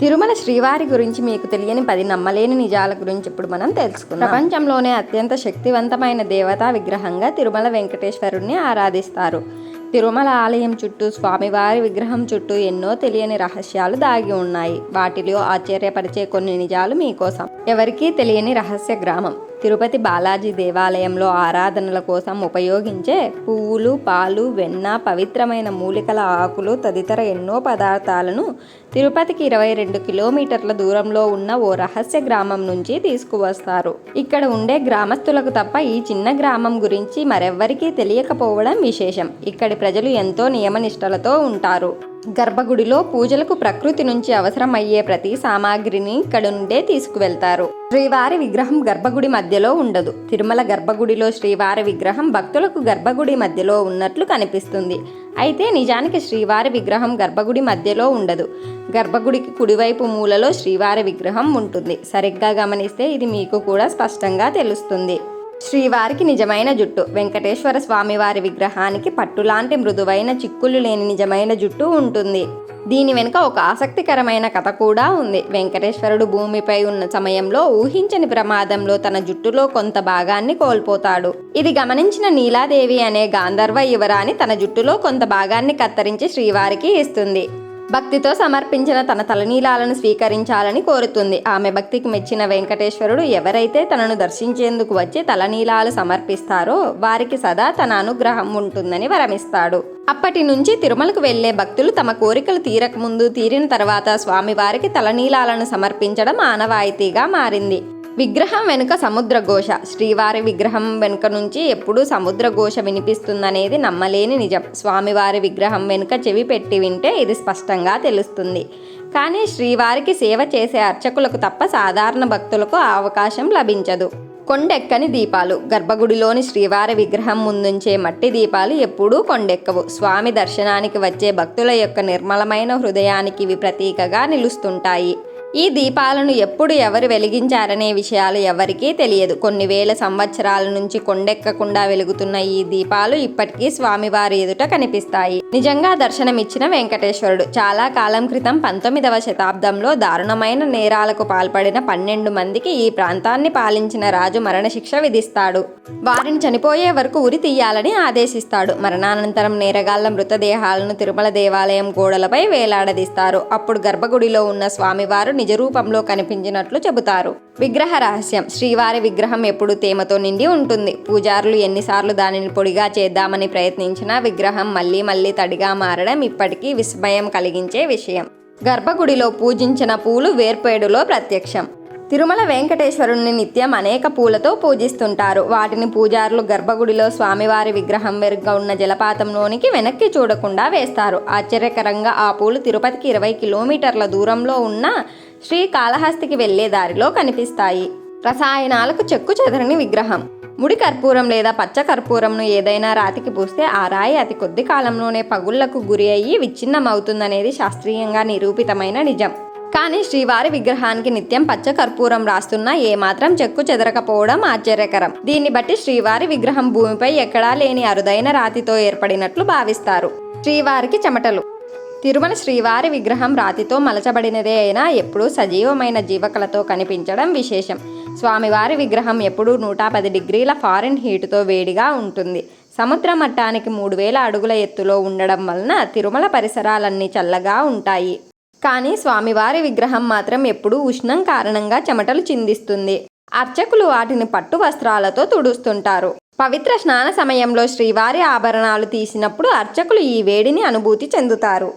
తిరుమల శ్రీవారి గురించి మీకు తెలియని పది నమ్మలేని నిజాల గురించి ఇప్పుడు మనం తెలుసుకుందాం. ప్రపంచంలోనే అత్యంత శక్తివంతమైన దేవతా విగ్రహంగా తిరుమల వెంకటేశ్వరుణ్ణి ఆరాధిస్తారు. తిరుమల ఆలయం చుట్టూ స్వామివారి విగ్రహం చుట్టూ ఎన్నో తెలియని రహస్యాలు దాగి ఉన్నాయి. వాటిలో ఆశ్చర్యపరిచే కొన్ని నిజాలు మీకోసం. ఎవరికీ తెలియని రహస్య గ్రామం. తిరుపతి బాలాజీ దేవాలయంలో ఆరాధనల కోసం ఉపయోగించే పువ్వులు పాలు వెన్న పవిత్రమైన మూలికల ఆకులు తదితర ఎన్నో పదార్థాలను తిరుపతికి ఇరవై రెండు కిలోమీటర్ల దూరంలో ఉన్న ఓ రహస్య గ్రామం నుంచి తీసుకువస్తారు. ఇక్కడ ఉండే గ్రామస్తులకు తప్ప ఈ చిన్న గ్రామం గురించి మరెవ్వరికీ తెలియకపోవడం విశేషం. ఇక్కడి ప్రజలు ఎంతో నియమనిష్టలతో ఉంటారు. గర్భగుడిలో పూజలకు ప్రకృతి నుంచి అవసరమయ్యే ప్రతి సామాగ్రిని ఇక్కడ నుండే తీసుకువెళ్తారు. శ్రీవారి విగ్రహం గర్భగుడి మధ్యలో ఉండదు. తిరుమల గర్భగుడిలో శ్రీవారి విగ్రహం భక్తులకు గర్భగుడి మధ్యలో ఉన్నట్లు కనిపిస్తుంది. అయితే నిజానికి శ్రీవారి విగ్రహం గర్భగుడి మధ్యలో ఉండదు. గర్భగుడికి కుడివైపు మూలలో శ్రీవారి విగ్రహం ఉంటుంది. సరిగ్గా గమనిస్తే ఇది మీకు కూడా స్పష్టంగా తెలుస్తుంది. శ్రీవారికి నిజమైన జుట్టు. వెంకటేశ్వర స్వామివారి విగ్రహానికి పట్టులాంటి మృదువైన చిక్కులు లేని నిజమైన జుట్టు ఉంటుంది. దీని వెనుక ఒక ఆసక్తికరమైన కథ కూడా ఉంది. వెంకటేశ్వరుడు భూమిపై ఉన్న సమయంలో ఊహించని ప్రమాదంలో తన జుట్టులో కొంత భాగాన్ని కోల్పోతాడు. ఇది గమనించిన నీలాదేవి అనే గాంధర్వ యువరాణి తన జుట్టులో కొంత భాగాన్ని కత్తిరించి శ్రీవారికి ఇస్తుంది. భక్తితో సమర్పించిన తన తలనీలాలను స్వీకరించాలని కోరుతుంది. ఆమె భక్తికి మెచ్చిన వెంకటేశ్వరుడు ఎవరైతే తనను దర్శించేందుకు వచ్చి తలనీలాలు సమర్పిస్తారో వారికి సదా తన అనుగ్రహం ఉంటుందని వరమిస్తాడు. అప్పటి నుంచి తిరుమలకు వెళ్ళే భక్తులు తమ కోరికలు తీరక ముందు తీరిన తర్వాత స్వామివారికి తలనీలాలను సమర్పించడం ఆనవాయితీగా మారింది. విగ్రహం వెనుక సముద్రఘోష. శ్రీవారి విగ్రహం వెనుక నుంచి ఎప్పుడూ సముద్రఘోష వినిపిస్తుందనేది నమ్మలేని నిజం. స్వామివారి విగ్రహం వెనుక చెవి పెట్టి వింటే ఇది స్పష్టంగా తెలుస్తుంది. కానీ శ్రీవారికి సేవ చేసే అర్చకులకు తప్ప సాధారణ భక్తులకు ఆ అవకాశం లభించదు. కొండెక్కని దీపాలు. గర్భగుడిలోని శ్రీవారి విగ్రహం ముందుంచే మట్టి దీపాలు ఎప్పుడూ కొండెక్కవు. స్వామి దర్శనానికి వచ్చే భక్తుల యొక్క నిర్మలమైన హృదయానికి ఇవి ప్రతీకగా నిలుస్తుంటాయి. ఈ దీపాలను ఎప్పుడు ఎవరు వెలిగించారనే విషయాలు ఎవరికీ తెలియదు. కొన్ని వేల సంవత్సరాల నుంచి కొండెక్కకుండా వెలుగుతున్న ఈ దీపాలు ఇప్పటికీ స్వామివారి ఎదుట కనిపిస్తాయి. నిజంగా దర్శనమిచ్చిన వెంకటేశ్వరుడు. చాలా కాలం క్రితం పంతొమ్మిదవ శతాబ్దంలో దారుణమైన నేరాలకు పాల్పడిన పన్నెండు మందికి ఈ ప్రాంతాన్ని పాలించిన రాజు మరణశిక్ష విధిస్తాడు. వారిని చనిపోయే వరకు ఉరి తీయాలని ఆదేశిస్తాడు. మరణానంతరం నేరగాళ్ళ మృతదేహాలను తిరుమల దేవాలయం గోడలపై వేలాడదీస్తారు. అప్పుడు గర్భగుడిలో ఉన్న స్వామివారు నిజరూపంలో కనిపించినట్లు చెబుతారు. విగ్రహ రహస్యం. శ్రీవారి విగ్రహం ఎప్పుడు తేమతో నిండి ఉంటుంది. పూజారులు ఎన్నిసార్లు దానిని పొడిగా చేద్దామని ప్రయత్నించినా విగ్రహం మళ్ళీ మళ్ళీ తడిగా మారడం ఇప్పటికీ విస్మయం కలిగించే విషయం. గర్భగుడిలో పూజించిన పూలు వేర్పేడులో ప్రత్యక్షం. తిరుమల వెంకటేశ్వరుణ్ణి నిత్యం అనేక పూలతో పూజిస్తుంటారు. వాటిని పూజారులు గర్భగుడిలో స్వామివారి విగ్రహం వెరుగ్గా ఉన్న జలపాతంలోనికి వెనక్కి చూడకుండా వేస్తారు. ఆశ్చర్యకరంగా ఆ పూలు తిరుపతికి ఇరవై కిలోమీటర్ల దూరంలో ఉన్న శ్రీ కాళహస్తికి వెళ్ళే దారిలో కనిపిస్తాయి. రసాయనాలకు చెక్కు చెదరని విగ్రహం. ముడి కర్పూరం లేదా పచ్చ కర్పూరంను ఏదైనా రాతికి పూస్తే ఆ రాయి అతి కొద్ది కాలంలోనే పగుళ్ళకు గురి అయ్యి విచ్ఛిన్నమవుతుందనేది శాస్త్రీయంగా నిరూపితమైన నిజం. కానీ శ్రీవారి విగ్రహానికి నిత్యం పచ్చ కర్పూరం రాస్తున్నా ఏమాత్రం చెక్కు చెదరకపోవడం ఆశ్చర్యకరం. దీన్ని బట్టి శ్రీవారి విగ్రహం భూమిపై ఎక్కడా లేని అరుదైన రాతితో ఏర్పడినట్లు భావిస్తారు. శ్రీవారికి చెమటలు. తిరుమల శ్రీవారి విగ్రహం రాతితో మలచబడినదే అయినా ఎప్పుడూ సజీవమైన జీవకలతో కనిపించడం విశేషం. స్వామివారి విగ్రహం ఎప్పుడూ నూట పది డిగ్రీల ఫారెన్ హీటుతో వేడిగా ఉంటుంది. సముద్ర మట్టానికి మూడు వేల అడుగుల ఎత్తులో ఉండడం వలన తిరుమల పరిసరాలన్నీ చల్లగా ఉంటాయి. కానీ స్వామివారి విగ్రహం మాత్రం ఎప్పుడూ ఉష్ణం కారణంగా చెమటలు చిందిస్తుంది. అర్చకులు వాటిని పట్టు వస్త్రాలతో తుడుస్తుంటారు. పవిత్ర స్నాన సమయంలో శ్రీవారి ఆభరణాలు తీసినప్పుడు అర్చకులు ఈ వేడిని అనుభూతి చెందుతారు.